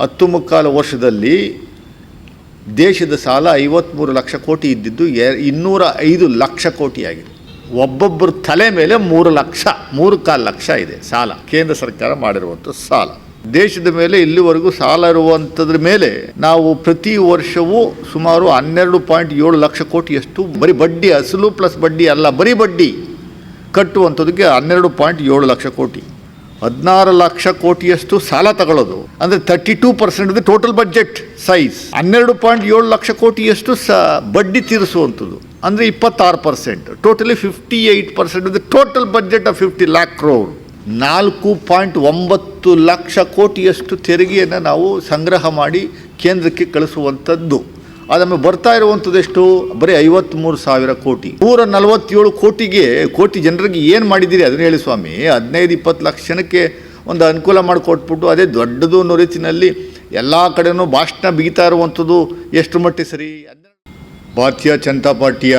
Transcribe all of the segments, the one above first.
ಹತ್ತು ಮುಕ್ಕಾಲು ವರ್ಷದಲ್ಲಿ ದೇಶದ ಸಾಲ ಐವತ್ತ್ಮೂರು ಲಕ್ಷ ಕೋಟಿ ಇದ್ದಿದ್ದು ಎ ಇನ್ನೂರ ಐದು ಲಕ್ಷ ಕೋಟಿಯಾಗಿದೆ. ಆಗಿದೆ ಒಬ್ಬೊಬ್ಬರ ತಲೆ ಮೇಲೆ ಮೂರು ಲಕ್ಷ, ಮೂರು ಕಾಲು ಲಕ್ಷ ಇದೆ ಸಾಲ, ಕೇಂದ್ರ ಸರ್ಕಾರ ಮಾಡಿರುವಂಥ ಸಾಲ. ದೇಶದ ಮೇಲೆ ಇಲ್ಲಿವರೆಗೂ ಸಾಲ ಇರುವಂಥದ್ರ ಮೇಲೆ ನಾವು ಪ್ರತಿ ವರ್ಷವೂ ಸುಮಾರು ಹನ್ನೆರಡು ಪಾಯಿಂಟ್ ಏಳು ಲಕ್ಷ ಕೋಟಿಯಷ್ಟು ಬರೀ ಬಡ್ಡಿ ಅಸಲು ಪ್ಲಸ್ ಬಡ್ಡಿ ಅಲ್ಲ, ಬರೀ ಬಡ್ಡಿ ಕಟ್ಟುವಂಥದ್ದಕ್ಕೆ ಹನ್ನೆರಡು ಪಾಯಿಂಟ್ ಏಳು ಲಕ್ಷ ಕೋಟಿ. ಹದಿನಾರು ಲಕ್ಷ ಕೋಟಿಯಷ್ಟು ಸಾಲ ತಗೊಳ್ಳೋದು. ಅಂದರೆ thirty two percent total budget size ಹನ್ನೆರಡು ಪಾಯಿಂಟ್ ಏಳು ಲಕ್ಷ ಕೋಟಿಯಷ್ಟು ಸ, ಬಡ್ಡಿ ತೀರಿಸುವಂಥದ್ದು. ಅಂದರೆ ಇಪ್ಪತ್ತಾರು percent totally fifty eight percent the total budget of fifty lakh crore ನಾಲ್ಕು ಪಾಯಿಂಟ್ ಒಂಬತ್ತು ಲಕ್ಷ ಕೋಟಿಯಷ್ಟು ತೆರಿಗೆಯನ್ನು ನಾವು ಸಂಗ್ರಹ ಮಾಡಿ ಕೇಂದ್ರಕ್ಕೆ ಕಳಿಸುವಂಥದ್ದು. ಅದನ್ನು ಬರ್ತಾ ಇರುವಂಥದ್ದು ಎಷ್ಟು? ಬರೀ ಐವತ್ತ್ಮೂರು ಸಾವಿರ ಕೋಟಿ. ನೂರ ನಲವತ್ತೇಳು ಕೋಟಿಗೆ ಕೋಟಿ ಜನರಿಗೆ ಏನು ಮಾಡಿದ್ದೀರಿ ಅದನ್ನು ಹೇಳಿ ಸ್ವಾಮಿ. ಹದಿನೈದು, ಇಪ್ಪತ್ತು ಲಕ್ಷ ಜನಕ್ಕೆ ಒಂದು ಅನುಕೂಲ ಮಾಡಿಕೊಟ್ಬಿಟ್ಟು ಅದೇ ದೊಡ್ಡದು ಅನ್ನೋ ರೀತಿಯಲ್ಲಿ ಎಲ್ಲ ಕಡೆಯೂ ಭಾಷಣ ಬಿಗಿತಾ ಇರುವಂಥದ್ದು ಎಷ್ಟು ಮಟ್ಟಿಗೆ ಸರಿ? ಭಾರತೀಯ ಜನತಾ ಪಾರ್ಟಿಯ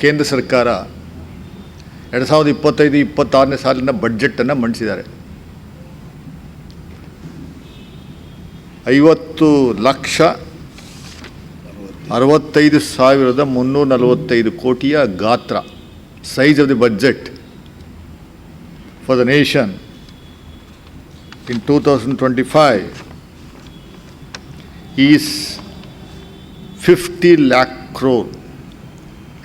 ಕೇಂದ್ರ ಸರ್ಕಾರ ಎರಡು ಸಾವಿರದ ಇಪ್ಪತ್ತೈದು, ಇಪ್ಪತ್ತಾರನೇ ಸಾಲಿನ ಬಡ್ಜೆಟನ್ನು ಮಂಡಿಸಿದ್ದಾರೆ. ಐವತ್ತು ಲಕ್ಷ ಅರವತ್ತೈದು ಸಾವಿರದ ಮುನ್ನೂರ ನಲವತ್ತೈದು ಕೋಟಿಯ ಗಾತ್ರ size of the budget for the nation in two thousand twenty five is fifty lakh crore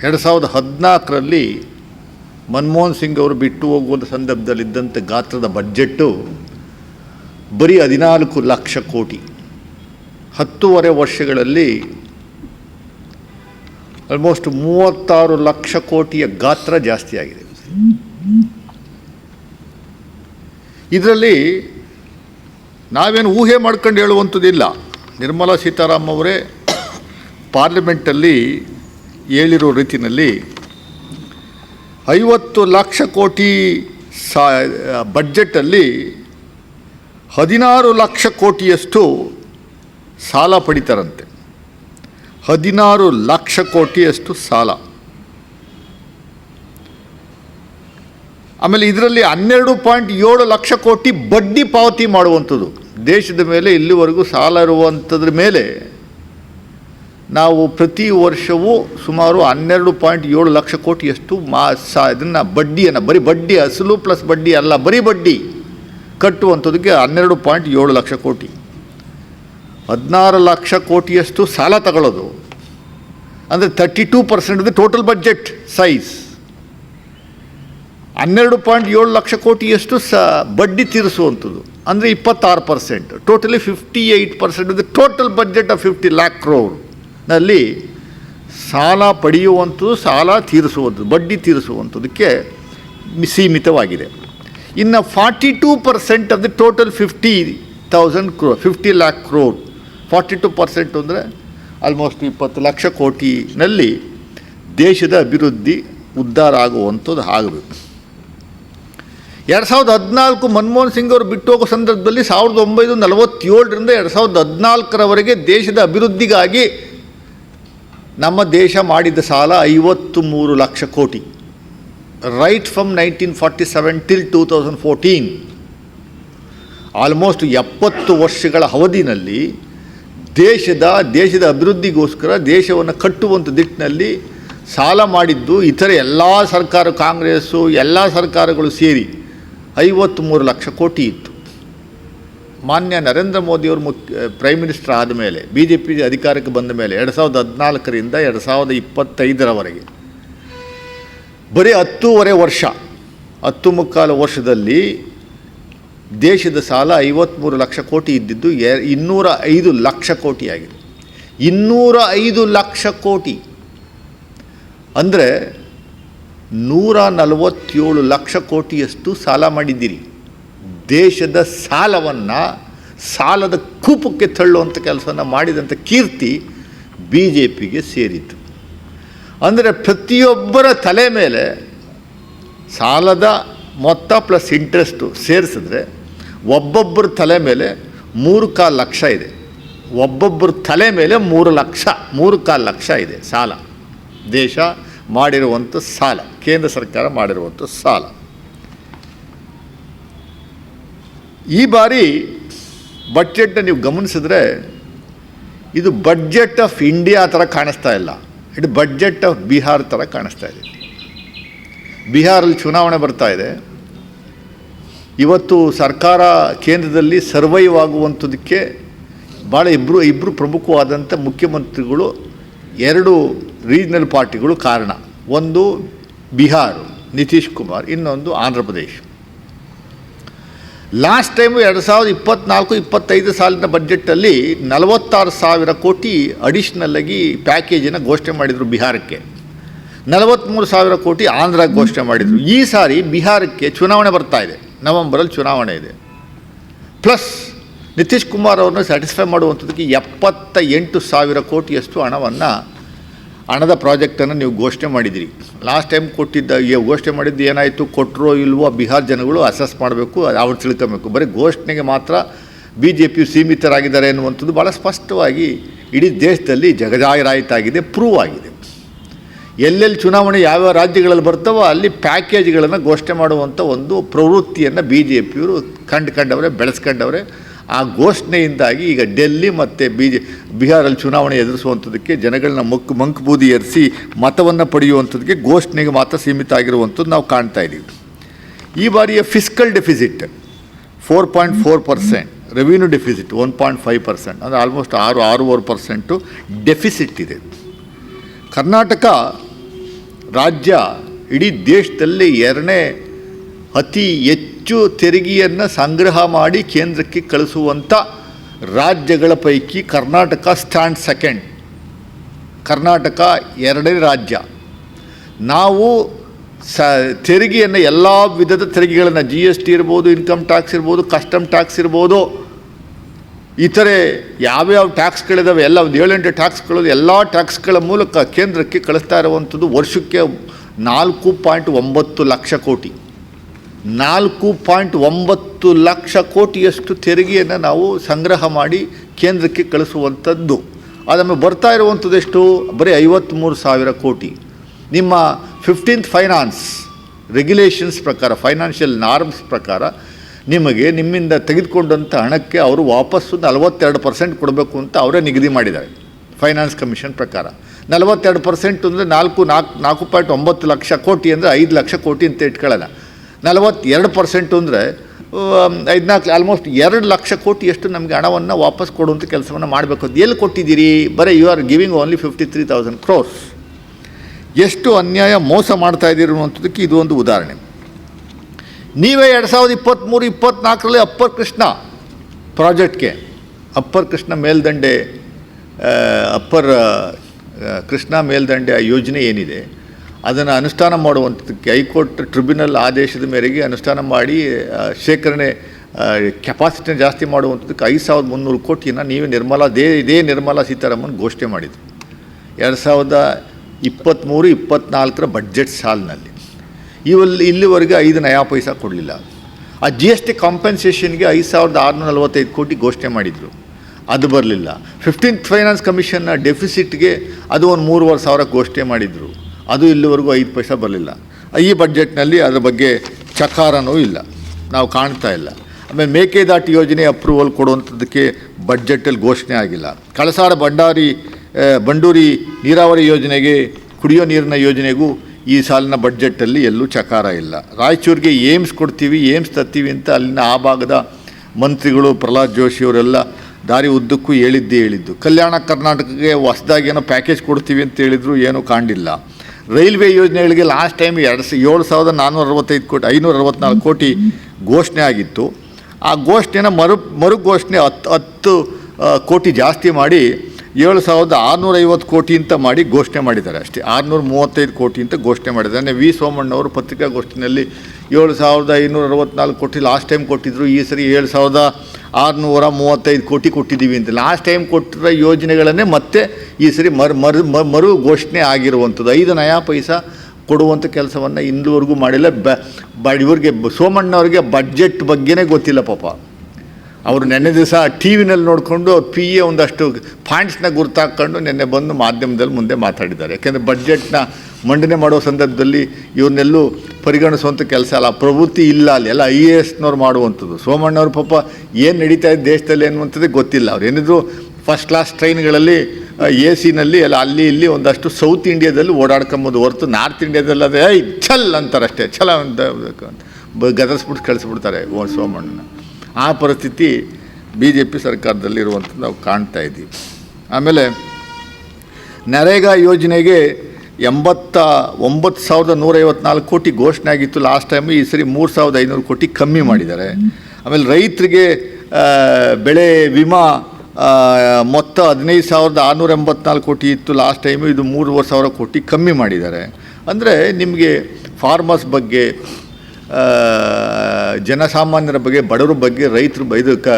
ಎರಡು ಸಾವಿರದ ಹದಿನಾಲ್ಕರಲ್ಲಿ ಮನಮೋಹನ್ ಸಿಂಗ್ ಅವರು ಬಿಟ್ಟು ಹೋಗುವಂಥ ಸಂದರ್ಭದಲ್ಲಿದ್ದಂಥ ಗಾತ್ರದ ಬಜೆಟ್ಟು ಬರೀ ಹದಿನಾಲ್ಕು ಲಕ್ಷ ಕೋಟಿ. ಹತ್ತೂವರೆ ವರ್ಷಗಳಲ್ಲಿ ಆಲ್ಮೋಸ್ಟ್ ಮೂವತ್ತಾರು ಲಕ್ಷ ಕೋಟಿಯ ಗಾತ್ರ ಜಾಸ್ತಿ ಆಗಿದೆ. ಇದರಲ್ಲಿ ನಾವೇನು ಊಹೆ ಮಾಡ್ಕೊಂಡು ಹೇಳುವಂಥದ್ದಿಲ್ಲ. ನಿರ್ಮಲಾ ಸೀತಾರಾಮ್ ಅವರೇ ಪಾರ್ಲಿಮೆಂಟಲ್ಲಿ ಹೇಳಿರೋ ರೀತಿಯಲ್ಲಿ ಐವತ್ತು ಲಕ್ಷ ಕೋಟಿ ಸಾ, ಬಡ್ಜೆಟಲ್ಲಿ ಹದಿನಾರು ಲಕ್ಷ ಕೋಟಿಯಷ್ಟು ಸಾಲ ಪಡಿತಾರಂತೆ. ಹದಿನಾರು ಲಕ್ಷ ಕೋಟಿಯಷ್ಟು ಸಾಲ. ಆಮೇಲೆ ಇದರಲ್ಲಿ ಹನ್ನೆರಡು ಪಾಯಿಂಟ್ ಏಳು ಲಕ್ಷ ಕೋಟಿ ಬಡ್ಡಿ ಪಾವತಿ ಮಾಡುವಂಥದ್ದು. ದೇಶದ ಮೇಲೆ ಇಲ್ಲಿವರೆಗೂ ಸಾಲ ಇರುವಂಥದ್ರ ಮೇಲೆ ನಾವು ಪ್ರತಿ ವರ್ಷವೂ ಸುಮಾರು ಹನ್ನೆರಡು ಪಾಯಿಂಟ್ ಏಳು ಲಕ್ಷ ಕೋಟಿಯಷ್ಟು ಮಾ ಸಾ ಇದನ್ನು ಬಡ್ಡಿಯನ್ನು, ಬರೀ ಬಡ್ಡಿ ಅಸಲು ಪ್ಲಸ್ ಬಡ್ಡಿ ಅಲ್ಲ, ಬರೀ ಬಡ್ಡಿ ಕಟ್ಟುವಂಥದಕ್ಕೆ ಹನ್ನೆರಡು ಪಾಯಿಂಟ್ ಏಳು ಲಕ್ಷ ಕೋಟಿ. ಹದಿನಾರು ಲಕ್ಷ ಕೋಟಿಯಷ್ಟು ಸಾಲ ತಗೊಳ್ಳೋದು. ಅಂದರೆ thirty two percent the total budget size ಹನ್ನೆರಡು ಪಾಯಿಂಟ್ ಏಳು ಲಕ್ಷ ಕೋಟಿಯಷ್ಟು ಸ, ಬಡ್ಡಿ ತೀರಿಸುವಂಥದ್ದು. ಅಂದರೆ ಇಪ್ಪತ್ತಾರು percent totally fifty eight percent the total budget of fifty lakh ಕ್ರೋರ್ನಲ್ಲಿ ಸಾಲ ಪಡೆಯುವಂಥದ್ದು, ಸಾಲ ತೀರಿಸುವಂಥದ್ದು, ಬಡ್ಡಿ ತೀರಿಸುವಂಥದ್ದಕ್ಕೆ ಸೀಮಿತವಾಗಿದೆ. ಇನ್ನು forty two percent the total fifty thousand crore fifty lakh crore forty two percent ಅಂದರೆ ಆಲ್ಮೋಸ್ಟ್ ಇಪ್ಪತ್ತು ಲಕ್ಷ ಕೋಟಿನಲ್ಲಿ ದೇಶದ ಅಭಿವೃದ್ಧಿ ಉದ್ಧಾರ ಆಗುವಂಥದ್ದು ಆಗಬೇಕು. ಎರಡು ಸಾವಿರದ ಹದಿನಾಲ್ಕು ಮನಮೋಹನ್ ಸಿಂಗ್ ಅವರು ಬಿಟ್ಟು ಹೋಗೋ ಸಂದರ್ಭದಲ್ಲಿ ಸಾವಿರದ ಒಂಬೈನೂರ ನಲವತ್ತೇಳರಿಂದ ಎರಡು ಸಾವಿರದ ಹದಿನಾಲ್ಕರವರೆಗೆ ದೇಶದ ಅಭಿವೃದ್ಧಿಗಾಗಿ ನಮ್ಮ ದೇಶ ಮಾಡಿದ ಸಾಲ ಐವತ್ತು ಮೂರು ಲಕ್ಷ ಕೋಟಿ. Right from nineteen forty seven till two thousand fourteen almost ಎಪ್ಪತ್ತು ವರ್ಷಗಳ ಅವಧಿನಲ್ಲಿ ದೇಶದ ದೇಶದ ಅಭಿವೃದ್ಧಿಗೋಸ್ಕರ ದೇಶವನ್ನು ಕಟ್ಟುವಂಥ ದಿಟ್ಟಿನಲ್ಲಿ ಸಾಲ ಮಾಡಿದ್ದು ಇತರ ಎಲ್ಲ ಸರ್ಕಾರ, ಕಾಂಗ್ರೆಸ್ಸು ಎಲ್ಲ ಸರ್ಕಾರಗಳು ಸೇರಿ ಐವತ್ತ್ಮೂರು ಲಕ್ಷ ಕೋಟಿ ಇತ್ತು. ಮಾನ್ಯ ನರೇಂದ್ರ ಮೋದಿಯವರು ಮುಖ್ಯ ಪ್ರೈಮ್ ಮಿನಿಸ್ಟರ್ ಆದ ಮೇಲೆ ಬಿ ಜೆ ಪಿ ಅಧಿಕಾರಕ್ಕೆ ಬಂದ ಮೇಲೆ ಎರಡು ಸಾವಿರದ ಹದಿನಾಲ್ಕರಿಂದ ಎರಡು ಸಾವಿರದ ಇಪ್ಪತ್ತೈದರವರೆಗೆ. ಬರೀ ಹತ್ತೂವರೆ ವರ್ಷ ಹತ್ತು ಮುಕ್ಕಾಲು ವರ್ಷದಲ್ಲಿ ದೇಶದ ಸಾಲ ಐವತ್ತ್ಮೂರು ಲಕ್ಷ ಕೋಟಿ ಇದ್ದಿದ್ದು ಎ ಇನ್ನೂರ ಐದು ಲಕ್ಷ ಕೋಟಿ ಆಗಿದೆ. ಇನ್ನೂರ ಐದು ಲಕ್ಷ ಕೋಟಿ. ಅಂದರೆ ನೂರ ನಲವತ್ತೇಳು ಲಕ್ಷ ಕೋಟಿಯಷ್ಟು ಸಾಲ ಮಾಡಿದ್ದೀರಿ. ದೇಶದ ಸಾಲವನ್ನು ಸಾಲದ ಕೂಪಕ್ಕೆ ತಳ್ಳುವಂಥ ಕೆಲಸನ ಮಾಡಿದಂಥ ಕೀರ್ತಿ ಬಿ ಜೆ ಪಿಗೆ ಸೇರಿತು ಅಂದರೆ ಪ್ರತಿಯೊಬ್ಬರ ತಲೆ ಮೇಲೆ ಸಾಲದ ಮೊತ್ತ ಪ್ಲಸ್ ಇಂಟ್ರೆಸ್ಟು ಸೇರಿಸಿದ್ರೆ ಒಬ್ಬೊಬ್ಬರ ತಲೆ ಮೇಲೆ ಮೂರು ಕಾಲು ಲಕ್ಷ ಇದೆ. ಒಬ್ಬೊಬ್ಬರ ತಲೆ ಮೇಲೆ ಮೂರು ಲಕ್ಷ, ಮೂರು ಕಾಲು ಲಕ್ಷ ಇದೆ ಸಾಲ. ದೇಶ ಮಾಡಿರುವಂಥ ಸಾಲ, ಕೇಂದ್ರ ಸರ್ಕಾರ ಮಾಡಿರುವಂಥ ಸಾಲ. ಈ ಬಾರಿ ಬಡ್ಜೆಟ್ನ ನೀವು ಗಮನಿಸಿದ್ರೆ ಇದು ಬಡ್ಜೆಟ್ ಆಫ್ ಇಂಡಿಯಾ ಥರ ಕಾಣಿಸ್ತಾ ಇಲ್ಲ. ಇದು ಬಡ್ಜೆಟ್ ಆಫ್ ಬಿಹಾರ್ ಥರ ಕಾಣಿಸ್ತಾ ಇದೆ. ಬಿಹಾರಲ್ಲಿ ಚುನಾವಣೆ ಬರ್ತಾ ಇದೆ. ಇವತ್ತು ಸರ್ಕಾರ ಕೇಂದ್ರದಲ್ಲಿ ಸರ್ವೈವ್ ಆಗುವಂಥದ್ದಕ್ಕೆ ಭಾಳ ಇಬ್ಬರು ಇಬ್ಬರು ಪ್ರಮುಖವಾದಂಥ ಮುಖ್ಯಮಂತ್ರಿಗಳು ಎರಡು ರೀಜ್ನಲ್ ಪಾರ್ಟಿಗಳು ಕಾರಣ. ಒಂದು ಬಿಹಾರ್, ನಿತೀಶ್ ಕುಮಾರ್, ಇನ್ನೊಂದು ಆಂಧ್ರ ಪ್ರದೇಶ್. ಲಾಸ್ಟ್ ಟೈಮು ಎರಡು ಸಾವಿರದ ಇಪ್ಪತ್ನಾಲ್ಕು, ಇಪ್ಪತ್ತೈದು ಸಾಲಿನ ಬಜೆಟ್ಟಲ್ಲಿ ನಲವತ್ತಾರು ಸಾವಿರ ಕೋಟಿ ಅಡಿಷ್ನಲ್ಲಾಗಿ ಪ್ಯಾಕೇಜನ್ನು ಘೋಷಣೆ ಮಾಡಿದರು ಬಿಹಾರಕ್ಕೆ. ನಲವತ್ತ್ಮೂರು ಸಾವಿರ ಕೋಟಿ ಆಂಧ್ರ ಘೋಷಣೆ ಮಾಡಿದರು. ಈ ಸಾರಿ ಬಿಹಾರಕ್ಕೆ ಚುನಾವಣೆ ಬರ್ತಾ ಇದೆ. ನವಂಬರಲ್ಲಿ ಚುನಾವಣೆ ಇದೆ. ಪ್ಲಸ್ ನಿತೀಶ್ ಕುಮಾರ್ ಅವರನ್ನು ಸ್ಯಾಟಿಸ್ಫೈ ಮಾಡುವಂಥದ್ದಕ್ಕೆ ಎಪ್ಪತ್ತ ಎಂಟು ಸಾವಿರ ಕೋಟಿಯಷ್ಟು ಹಣವನ್ನು ಹಣದ ಪ್ರಾಜೆಕ್ಟನ್ನು ನೀವು ಘೋಷಣೆ ಮಾಡಿದಿರಿ. ಲಾಸ್ಟ್ ಟೈಮ್ ಕೊಟ್ಟಿದ್ದ ಘೋಷಣೆ ಮಾಡಿದ್ದು ಏನಾಯಿತು? ಕೊಟ್ಟರೋ ಇಲ್ವೋ ಬಿಹಾರ್ ಜನಗಳು ಅಸೆಸ್ ಮಾಡಬೇಕು, ಅವ್ರು ತಿಳ್ಕೊಬೇಕು. ಬರೀ ಘೋಷಣೆಗೆ ಮಾತ್ರ ಬಿ ಜೆ ಪಿ ಸೀಮಿತರಾಗಿದ್ದಾರೆ ಎನ್ನುವಂಥದ್ದು ಭಾಳ ಸ್ಪಷ್ಟವಾಗಿ ಇಡೀ ದೇಶದಲ್ಲಿ ಜಗಜಾಹಿರಾಯಿತಾಗಿದೆ ಪ್ರೂವ್ ಆಗಿದೆ. ಎಲ್ಲೆಲ್ಲಿ ಚುನಾವಣೆ ಯಾವ್ಯಾವ ರಾಜ್ಯಗಳಲ್ಲಿ ಬರ್ತಾವೋ ಅಲ್ಲಿ ಪ್ಯಾಕೇಜ್ಗಳನ್ನು ಘೋಷಣೆ ಮಾಡುವಂಥ ಒಂದು ಪ್ರವೃತ್ತಿಯನ್ನು ಬಿ ಜೆ ಪಿಯವರು ಕಂಡುಕೊಂಡವ್ರೆ, ಬೆಳೆಸ್ಕೊಂಡವ್ರೆ. ಆ ಘೋಷಣೆಯಿಂದಾಗಿ ಈಗ ಡೆಲ್ಲಿ ಮತ್ತು ಬಿ ಜೆ ಬಿಹಾರಲ್ಲಿ ಚುನಾವಣೆ ಎದುರಿಸುವಂಥದ್ದಕ್ಕೆ ಜನಗಳನ್ನ ಮುಕ್, ಮಂಕ್ ಬೂದಿ ಎರಿಸಿ ಮತವನ್ನು ಪಡೆಯುವಂಥದ್ದಕ್ಕೆ ಘೋಷಣೆಗೆ ಮಾತ್ರ ಸೀಮಿತ ಆಗಿರುವಂಥದ್ದು ನಾವು ಕಾಣ್ತಾ ಇದ್ದೀವಿ ಈ ಬಾರಿಯ fiscal deficit four point four percent, revenue deficit one point five percent, ಅಂದರೆ ಆಲ್ಮೋಸ್ಟ್ ಆರು, ಆರೂವರೆ ಪರ್ಸೆಂಟು ಡೆಫಿಸಿಟ್ ಇದೆ. ಕರ್ನಾಟಕ ರಾಜ್ಯ ಇಡೀ ದೇಶದಲ್ಲಿ ಎರಡನೇ ಅತಿ ಹೆಚ್ಚು ತೆರಿಗೆಯನ್ನು ಸಂಗ್ರಹ ಮಾಡಿ ಕೇಂದ್ರಕ್ಕೆ ಕಳಿಸುವಂಥ ರಾಜ್ಯಗಳ ಪೈಕಿ ಕರ್ನಾಟಕ ಸ್ಟ್ಯಾಂಡ್ ಸೆಕೆಂಡ್ ಕರ್ನಾಟಕ ಎರಡನೇ ರಾಜ್ಯ. ನಾವು ಸ, ತೆರಿಗೆಯನ್ನು ಎಲ್ಲ ವಿಧದ ತೆರಿಗೆಗಳನ್ನು ಜಿ ಎಸ್ ಟಿ ಇರ್ಬೋದು ಇನ್ಕಮ್ ಟ್ಯಾಕ್ಸ್ ಇರ್ಬೋದು ಕಸ್ಟಮ್ ಟ್ಯಾಕ್ಸ್ ಇರ್ಬೋದು ಇತರೆ ಯಾವ್ಯಾವ ಟ್ಯಾಕ್ಸ್ಗಳಿದ್ದಾವೆ ಎಲ್ಲ ಒಂದು ಏಳೆಂಟು ಟ್ಯಾಕ್ಸ್ಗಳು, ಎಲ್ಲ ಟ್ಯಾಕ್ಸ್ಗಳ ಮೂಲಕ ಕೇಂದ್ರಕ್ಕೆ ಕಳಿಸ್ತಾ ಇರುವಂಥದ್ದು ವರ್ಷಕ್ಕೆ ನಾಲ್ಕು ಪಾಯಿಂಟ್ ಒಂಬತ್ತು ಲಕ್ಷ ಕೋಟಿ. ನಾಲ್ಕು ಪಾಯಿಂಟ್ ಒಂಬತ್ತು ಲಕ್ಷ ಕೋಟಿಯಷ್ಟು ತೆರಿಗೆಯನ್ನು ನಾವು ಸಂಗ್ರಹ ಮಾಡಿ ಕೇಂದ್ರಕ್ಕೆ ಕಳಿಸುವಂಥದ್ದು. ಅದನ್ನು ಬರ್ತಾ ಇರುವಂಥದ್ದು ಎಷ್ಟು? ಬರೀ ಐವತ್ತ್ಮೂರು ಸಾವಿರ ಕೋಟಿ. ನಿಮ್ಮ ಫಿಫ್ಟೀನ್ತ್ ಫೈನಾನ್ಸ್ ರೆಗ್ಯುಲೇಷನ್ಸ್ ಪ್ರಕಾರ ಫೈನಾನ್ಷಿಯಲ್ ನಾರ್ಮ್ಸ್ ಪ್ರಕಾರ ನಿಮಗೆ ನಿಮ್ಮಿಂದ ತೆಗೆದುಕೊಂಡಂಥ ಹಣಕ್ಕೆ ಅವರು ವಾಪಸ್ಸು ನಲವತ್ತೆರಡು ಪರ್ಸೆಂಟ್ ಕೊಡಬೇಕು ಅಂತ ಅವರೇ ನಿಗದಿ ಮಾಡಿದ್ದಾರೆ. ಫೈನಾನ್ಸ್ ಕಮಿಷನ್ ಪ್ರಕಾರ. ನಲವತ್ತೆರಡು ಪರ್ಸೆಂಟ್ ಅಂದರೆ ನಾಲ್ಕು ನಾಲ್ಕು ನಾಲ್ಕು ಪಾಯಿಂಟ್ ಒಂಬತ್ತು ಲಕ್ಷ ಕೋಟಿ ಅಂದರೆ ಐದು ಲಕ್ಷ ಕೋಟಿ ಅಂತ ಇಟ್ಕೊಳ್ಳೋಣ. ನಲವತ್ತೆರಡು ಪರ್ಸೆಂಟ್ ಅಂದರೆ ಐದ್ನಾಲ್ಕು ಆಲ್ಮೋಸ್ಟ್ ಎರಡು ಲಕ್ಷ ಕೋಟಿ ಎಷ್ಟು ನಮಗೆ ಹಣವನ್ನು ವಾಪಸ್ ಕೊಡುವಂಥ ಕೆಲಸವನ್ನು ಮಾಡಬೇಕು. ಅದು ಎಲ್ಲಿ ಕೊಟ್ಟಿದ್ದೀರಿ? ಬರೀ you are giving only fifty three thousand crores ಎಷ್ಟು ಅನ್ಯಾಯ ಮೋಸ ಮಾಡ್ತಾ ಇದ್ದೀರಿ ಅನ್ನುವಂಥದ್ದಕ್ಕೆ ಇದು ಒಂದು ಉದಾಹರಣೆ. ನೀವೇ ಎರಡು ಸಾವಿರದ ಇಪ್ಪತ್ತ್ಮೂರು ಇಪ್ಪತ್ತ್ನಾಲ್ಕರಲ್ಲಿ ಅಪ್ಪರ್ ಕೃಷ್ಣ ಪ್ರಾಜೆಕ್ಟ್ಗೆ, ಅಪ್ಪರ್ ಕೃಷ್ಣ ಮೇಲ್ದಂಡೆ ಅಪ್ಪರ್ ಕೃಷ್ಣ ಮೇಲ್ದಂಡೆ ಆ ಯೋಜನೆ ಏನಿದೆ, ಅದನ್ನು ಅನುಷ್ಠಾನ ಮಾಡುವಂಥದ್ದಕ್ಕೆ ಹೈಕೋರ್ಟ್ ಟ್ರಿಬ್ಯುನಲ್ ಆದೇಶದ ಮೇರೆಗೆ ಅನುಷ್ಠಾನ ಮಾಡಿ ಶೇಖರಣೆ ಕೆಪಾಸಿಟಿನ ಜಾಸ್ತಿ ಮಾಡುವಂಥದ್ದಕ್ಕೆ ಐದು ಸಾವಿರದ ಮುನ್ನೂರು ಕೋಟಿಯನ್ನು ನೀವೇ ನಿರ್ಮಲಾ, ದೇ, ಇದೇ ನಿರ್ಮಲಾ ಸೀತಾರಾಮನ್ ಘೋಷಣೆ ಮಾಡಿದ್ರು ಎರಡು ಸಾವಿರದ ಇಪ್ಪತ್ತ್ಮೂರು ಇಪ್ಪತ್ತ್ನಾಲ್ಕರ ಬಡ್ಜೆಟ್ ಸಾಲಿನಲ್ಲಿ. ಇವಲ್ಲಿ ಇಲ್ಲಿವರೆಗೆ ಐದು ನಯಾ ಪೈಸಾ ಕೊಡಲಿಲ್ಲ. ಆ ಜಿ ಎಸ್ ಟಿ ಕಾಂಪೆನ್ಸೇಷನ್ಗೆ ಐದು ಸಾವಿರದ ಆರುನೂರ ನಲವತ್ತೈದು ಕೋಟಿ ಘೋಷಣೆ ಮಾಡಿದರು. ಅದು ಬರಲಿಲ್ಲ. ಫಿಫ್ಟೀನ್ತ್ ಫೈನಾನ್ಸ್ ಕಮಿಷನ್ನ ಡೆಫಿಸಿಟ್ಗೆ ಅದು ಒಂದು ಮೂರುವರೆ ಸಾವಿರ ಘೋಷಣೆ ಮಾಡಿದರು. ಅದು ಇಲ್ಲಿವರೆಗೂ ಐದು ಪೈಸಾ ಬರಲಿಲ್ಲ. ಈ ಬಜೆಟ್ನಲ್ಲಿ ಅದರ ಬಗ್ಗೆ ಚಕಾರನೂ ಇಲ್ಲ. ನಾವು ಕಾಣ್ತಾ ಇಲ್ಲ. ಆಮೇಲೆ ಮೇಕೆದಾಟು ಯೋಜನೆ ಅಪ್ರೂವಲ್ ಕೊಡುವಂಥದ್ದಕ್ಕೆ ಬಡ್ಜೆಟಲ್ಲಿ ಘೋಷಣೆ ಆಗಿಲ್ಲ. ಕಳಸಾರ ಬಂಡಾರಿ ಬಂಡೂರಿ ನೀರಾವರಿ ಯೋಜನೆಗೆ ಕುಡಿಯೋ ನೀರಿನ ಯೋಜನೆಗೂ ಈ ಸಾಲಿನ ಬಡ್ಜೆಟಲ್ಲಿ ಎಲ್ಲೂ ಚಕಾರ ಇಲ್ಲ. ರಾಯಚೂರಿಗೆ ಏಮ್ಸ್ ಕೊಡ್ತೀವಿ, ಏಮ್ಸ್ ತತ್ತೀವಿ ಅಂತ ಅಲ್ಲಿನ ಆ ಭಾಗದ ಮಂತ್ರಿಗಳು ಪ್ರಹ್ಲಾದ್ ಜೋಶಿ ಅವರೆಲ್ಲ ದಾರಿ ಉದ್ದಕ್ಕೂ ಹೇಳಿದ್ದೇ ಹೇಳಿದ್ದು. ಕಲ್ಯಾಣ ಕರ್ನಾಟಕಕ್ಕೆ ಹೊಸದಾಗಿ ಏನೋ ಪ್ಯಾಕೇಜ್ ಕೊಡ್ತೀವಿ ಅಂತ ಹೇಳಿದ್ರು ಏನೂ ಕಾಣಿಲ್ಲ ರೈಲ್ವೆ ಯೋಜನೆಗಳಿಗೆ ಲಾಸ್ಟ್ ಟೈಮ್ ಎರಡು ಸ, ಏಳು ಸಾವಿರದ ನಾನ್ನೂರ ಅರವತ್ತೈದು ಕೋಟಿ, ಐನೂರ ಅರವತ್ತ್ನಾಲ್ಕು ಕೋಟಿ ಘೋಷಣೆ ಆಗಿತ್ತು. ಆ ಘೋಷಣೆನ ಮರು ಮರು ಘೋಷಣೆ ಹತ್ತು ಹತ್ತು ಕೋಟಿ ಜಾಸ್ತಿ ಮಾಡಿ ಏಳು ಸಾವಿರದ ಆರುನೂರ ಐವತ್ತು ಕೋಟಿ ಅಂತ ಮಾಡಿ ಘೋಷಣೆ ಮಾಡಿದ್ದಾರೆ ಅಷ್ಟೇ. ಆರುನೂರ ಮೂವತ್ತೈದು ಕೋಟಿ ಅಂತ ಘೋಷಣೆ ಮಾಡಿದ್ದಾರೆ. ವಿ ಸೋಮಣ್ಣವರು ಪತ್ರಿಕಾಗೋಷ್ಠಿನಲ್ಲಿ ಏಳು ಸಾವಿರದ ಐನೂರ ಅರವತ್ನಾಲ್ಕು ಕೋಟಿ ಲಾಸ್ಟ್ ಟೈಮ್ ಕೊಟ್ಟಿದ್ದರು ಈ ಸರಿ ಏಳು ಸಾವಿರದ ಆರುನೂರ ಮೂವತ್ತೈದು ಕೋಟಿ ಕೊಟ್ಟಿದ್ದೀವಿ ಅಂತ. ಲಾಸ್ಟ್ ಟೈಮ್ ಕೊಟ್ಟಿರೋ ಯೋಜನೆಗಳನ್ನೇ ಮತ್ತೆ ಈ ಸರಿ ಮರು ಮರು ಮರು ಘೋಷಣೆ ಆಗಿರುವಂಥದ್ದು. ಐದು ನಯಾ ಪೈಸಾ ಕೊಡುವಂಥ ಕೆಲಸವನ್ನು ಇಂದುವರೆಗೂ ಮಾಡಿಲ್ಲ. ಬ ಇವ್ರಿಗೆ, ಸೋಮಣ್ಣವ್ರಿಗೆ ಬಡ್ಜೆಟ್ ಬಗ್ಗೆನೇ ಗೊತ್ತಿಲ್ಲ ಪಾಪ. ಅವರು ನೆನ್ನೆ ದಿವಸ ಟಿ ವಿನಲ್ಲಿ ನೋಡಿಕೊಂಡು ಅವ್ರು ಪಿ ಎ ಒಂದಷ್ಟು ಪಾಯಿಂಟ್ಸ್ನ ಗುರ್ತಾಕೊಂಡು ನಿನ್ನೆ ಬಂದು ಮಾಧ್ಯಮದಲ್ಲಿ ಮುಂದೆ ಮಾತಾಡಿದ್ದಾರೆ. ಯಾಕೆಂದರೆ ಬಡ್ಜೆಟ್ನ ಮಂಡನೆ ಮಾಡೋ ಸಂದರ್ಭದಲ್ಲಿ ಇವ್ರನ್ನೆಲ್ಲೂ ಪರಿಗಣಿಸುವಂಥ ಕೆಲಸ ಅಲ್ಲ. ಪ್ರವೃತ್ತಿ ಇಲ್ಲ ಅಲ್ಲಿ. ಎಲ್ಲ ಐ ಎ ಎಸ್ನವ್ರು ಮಾಡುವಂಥದ್ದು. ಸೋಮಣ್ಣವ್ರ ಪಾಪ ಏನು ನಡೀತಾ ಇದೆ ದೇಶದಲ್ಲಿ ಅನ್ನುವಂಥದ್ದೇ ಗೊತ್ತಿಲ್ಲ ಅವ್ರು. ಏನಿದ್ರು ಫಸ್ಟ್ ಕ್ಲಾಸ್ ಟ್ರೈನ್ಗಳಲ್ಲಿ ಎ ಸಿನಲ್ಲಿ ಎಲ್ಲ ಅಲ್ಲಿ ಇಲ್ಲಿ ಒಂದಷ್ಟು ಸೌತ್ ಇಂಡಿಯಾದಲ್ಲಿ ಓಡಾಡ್ಕೊಂಬೋದು ಹೊರತು ನಾರ್ತ್ ಇಂಡಿಯಾದಲ್ಲಿ ಅದೇ ಛಲ್ ಅಂತಾರಷ್ಟೇ ಛಲ ಅಂತ ಗದರ್ಸ್ಬಿಟ್ಟು ಕಳಿಸ್ಬಿಡ್ತಾರೆ ಸೋಮಣ್ಣನ. ಆ ಪರಿಸ್ಥಿತಿ ಬಿ ಜೆ ಪಿ ಸರ್ಕಾರದಲ್ಲಿ ಇರುವಂಥ ನಾವು ಕಾಣ್ತಾ ಇದ್ದೀವಿ. ಆಮೇಲೆ ನರೇಗಾ ಯೋಜನೆಗೆ ಎಂಬತ್ತ ಒಂಬತ್ತು ಸಾವಿರದ ನೂರೈವತ್ನಾಲ್ಕು ಕೋಟಿ ಘೋಷಣೆ ಆಗಿತ್ತು. ಲಾಸ್ಟ್ ಟೈಮ್ ಈ ಸರಿ ಮೂರು ಸಾವಿರದ ಐನೂರು ಕೋಟಿ ಕಮ್ಮಿ ಮಾಡಿದ್ದಾರೆ. ಆಮೇಲೆ ರೈತರಿಗೆ ಬೆಳೆ ವಿಮಾ ಮೊತ್ತ ಹದಿನೈದು ಸಾವಿರದ ಆರುನೂರ ಎಂಬತ್ನಾಲ್ಕು ಕೋಟಿ ಇತ್ತು. ಲಾಸ್ಟ್ ಟೈಮು ಇದು ಮೂರುವರೆ ಸಾವಿರ ಕೋಟಿ ಕಮ್ಮಿ ಮಾಡಿದ್ದಾರೆ. ಅಂದರೆ ನಿಮಗೆ ಫಾರ್ಮರ್ಸ್ ಬಗ್ಗೆ ಜನಸಾಮಾನ್ಯರ ಬಗ್ಗೆ, ಬಡವರ ಬಗ್ಗೆ, ರೈತರ ಬ- ಇದು ಕ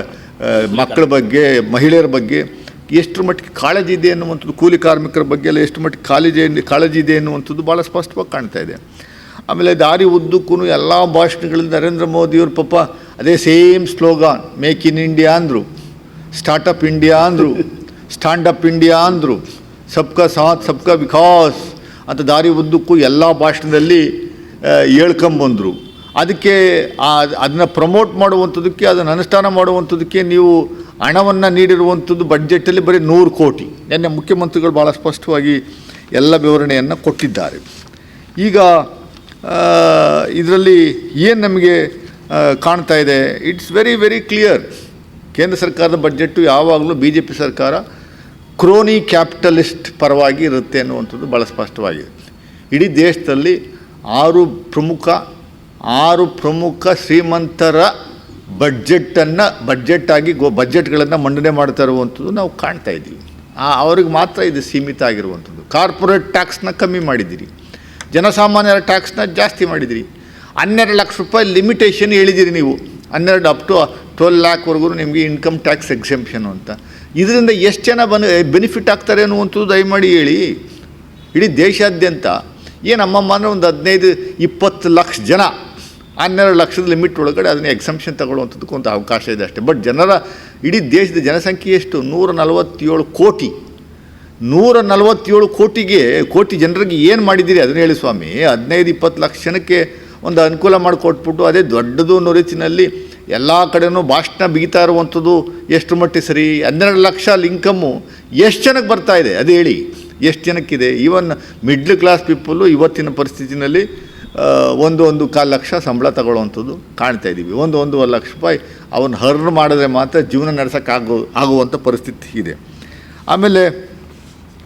ಮಕ್ಕಳ ಬಗ್ಗೆ, ಮಹಿಳೆಯರ ಬಗ್ಗೆ ಎಷ್ಟು ಮಟ್ಟಿಗೆ ಕಾಳಜಿ ಇದೆ ಅನ್ನುವಂಥದ್ದು ಕೂಲಿ ಕಾರ್ಮಿಕರ ಬಗ್ಗೆ ಎಲ್ಲ ಎಷ್ಟು ಮಟ್ಟಿಗೆ ಕಾಳಜಿ ಕಾಳಜಿ ಇದೆ ಅನ್ನುವಂಥದ್ದು ಭಾಳ ಸ್ಪಷ್ಟವಾಗಿ ಕಾಣ್ತಾ ಇದೆ. ಆಮೇಲೆ ದಾರಿ ಉದ್ದಕ್ಕೂ ಎಲ್ಲ ಭಾಷಣಗಳಲ್ಲಿ ನರೇಂದ್ರ ಮೋದಿಯವರು ಪಾಪ ಅದೇ same slogan, make in India ಅಂದರು ಸ್ಟಾರ್ಟಪ್ ಇಂಡಿಯಾ ಅಂದರು ಸ್ಟ್ಯಾಂಡಪ್ ಇಂಡಿಯಾ ಅಂದರು, ಸಬ್ಕಾ ಸಾಥ್, ಸಬ್ಕಾ ವಿಕಾಸ್ ಅಂತ ದಾರಿ ಉದ್ದಕ್ಕೂ ಎಲ್ಲ ಭಾಷಣದಲ್ಲಿ ಹೇಳ್ಕೊಂಬಂದರು. ಅದಕ್ಕೆ ಅದನ್ನು ಪ್ರಮೋಟ್ ಮಾಡುವಂಥದ್ದಕ್ಕೆ ಅದನ್ನು ಅನುಷ್ಠಾನ ಮಾಡುವಂಥದ್ದಕ್ಕೆ ನೀವು ಹಣವನ್ನು ನೀಡಿರುವಂಥದ್ದು ಬಡ್ಜೆಟಲ್ಲಿ ಬರೀ ನೂರು ಕೋಟಿ. ನಿನ್ನೆ ಮುಖ್ಯಮಂತ್ರಿಗಳು ಭಾಳ ಸ್ಪಷ್ಟವಾಗಿ ಎಲ್ಲ ವಿವರಣೆಯನ್ನು ಕೊಟ್ಟಿದ್ದಾರೆ. ಈಗ ಇದರಲ್ಲಿ ಏನು ನಮಗೆ ಕಾಣ್ತಾ ಇದೆ? ಇಟ್ಸ್ ವೆರಿ ವೆರಿ ಕ್ಲಿಯರ್ ಕೇಂದ್ರ ಸರ್ಕಾರದ ಬಡ್ಜೆಟ್ಟು ಯಾವಾಗಲೂ ಬಿ ಜೆ ಪಿ ಸರ್ಕಾರ ಕ್ರೋನಿ ಕ್ಯಾಪಿಟಲಿಸ್ಟ್ ಪರವಾಗಿ ಇರುತ್ತೆ ಅನ್ನುವಂಥದ್ದು ಭಾಳ ಸ್ಪಷ್ಟವಾಗಿದೆ. ಇಡೀ ದೇಶದಲ್ಲಿ ಆರು ಪ್ರಮುಖ ಆರು ಪ್ರಮುಖ ಶ್ರೀಮಂತರ ಬಡ್ಜೆಟನ್ನು ಬಡ್ಜೆಟ್ಟಾಗಿ ಗೋ, ಬಜೆಟ್ಗಳನ್ನು ಮಂಡನೆ ಮಾಡ್ತಾ ಇರುವಂಥದ್ದು ನಾವು ಕಾಣ್ತಾ ಇದ್ದೀವಿ. ಅವ್ರಿಗೆ ಮಾತ್ರ ಇದು ಸೀಮಿತ ಆಗಿರುವಂಥದ್ದು. ಕಾರ್ಪೊರೇಟ್ ಟ್ಯಾಕ್ಸ್ನ ಕಮ್ಮಿ ಮಾಡಿದ್ದೀರಿ. ಜನಸಾಮಾನ್ಯರ ಟ್ಯಾಕ್ಸ್ನ ಜಾಸ್ತಿ ಮಾಡಿದಿರಿ ಹನ್ನೆರಡು ಲಕ್ಷ ರೂಪಾಯಿ ಲಿಮಿಟೇಷನ್ ಹೇಳಿದಿರಿ ನೀವು. ಹನ್ನೆರಡು ಅಪ್ ಟು ಟ್ವೆಲ್ ಲ್ಯಾಕ್ವರೆಗೂ ನಿಮಗೆ ಇನ್ಕಮ್ ಟ್ಯಾಕ್ಸ್ ಎಕ್ಸೆಂಪ್ಷನ್ ಅಂತ. ಇದರಿಂದ ಎಷ್ಟು ಜನ ಬನ್ ಬೆನಿಫಿಟ್ ಆಗ್ತಾರೆ ಅನ್ನುವಂಥದ್ದು ದಯಮಾಡಿ ಹೇಳಿ. ಇಡೀ ದೇಶಾದ್ಯಂತ, ಏನು ಅಮ್ಮಮ್ಮ ಅಂದರೆ ಒಂದು ಹದಿನೈದು, ಇಪ್ಪತ್ತು ಲಕ್ಷ ಜನ ಹನ್ನೆರಡು ಲಕ್ಷದ ಲಿಮಿಟ್ ಒಳಗಡೆ ಅದನ್ನ ಎಕ್ಸಂಪ್ಷನ್ ತಗೊಳ್ಳುವಂಥದ್ದಕ್ಕೂ ಒಂದು ಅವಕಾಶ ಇದೆ ಅಷ್ಟೇ. ಬಟ್ ಜನರ, ಇಡೀ ದೇಶದ ಜನಸಂಖ್ಯೆ ಎಷ್ಟು? ನೂರ ನಲವತ್ತೇಳು ಕೋಟಿ. ನೂರ ನಲವತ್ತೇಳು ಕೋಟಿಗೆ, ಕೋಟಿ ಜನರಿಗೆ ಏನು ಮಾಡಿದ್ದೀರಿ ಅದನ್ನು ಹೇಳಿ ಸ್ವಾಮಿ. ಹದಿನೈದು, ಇಪ್ಪತ್ತು ಲಕ್ಷ ಜನಕ್ಕೆ ಒಂದು ಅನುಕೂಲ ಮಾಡಿಕೊಟ್ಬಿಟ್ಟು ಅದೇ ದೊಡ್ಡದು ಅನ್ನೋ ರೀತಿಯಲ್ಲಿ ಎಲ್ಲ ಕಡೆಯೂ ಭಾಷಣ ಬಿಗಿತಾ ಇರುವಂಥದ್ದು ಎಷ್ಟು ಮಟ್ಟಿಗೆ ಸರಿ? ಹನ್ನೆರಡು ಲಕ್ಷ ಇನ್ಕಮ್ಮು ಎಷ್ಟು ಜನಕ್ಕೆ ಬರ್ತಾ ಇದೆ? ಅದು ಹೇಳಿ. ಎಷ್ಟು ಜನಕ್ಕಿದೆ? ಈವನ್ ಮಿಡ್ಲ್ ಕ್ಲಾಸ್ ಪೀಪಲ್ಲು ಇವತ್ತಿನ ಪರಿಸ್ಥಿತಿನಲ್ಲಿ ಒಂದು ಒಂದು ಕಾಲು ಲಕ್ಷ ಸಂಬಳ ತಗೊಳ್ಳುವಂಥದ್ದು ಕಾಣ್ತಾ ಇದ್ದೀವಿ. ಒಂದು ಒಂದೂವರೆ ಲಕ್ಷ ರೂಪಾಯಿ ಅವನ್ನ ಹರ್ನ್ ಮಾಡಿದ್ರೆ ಮಾತ್ರ ಜೀವನ ನಡೆಸೋಕ್ಕಾಗೋ ಆಗುವಂಥ ಪರಿಸ್ಥಿತಿ ಇದೆ. ಆಮೇಲೆ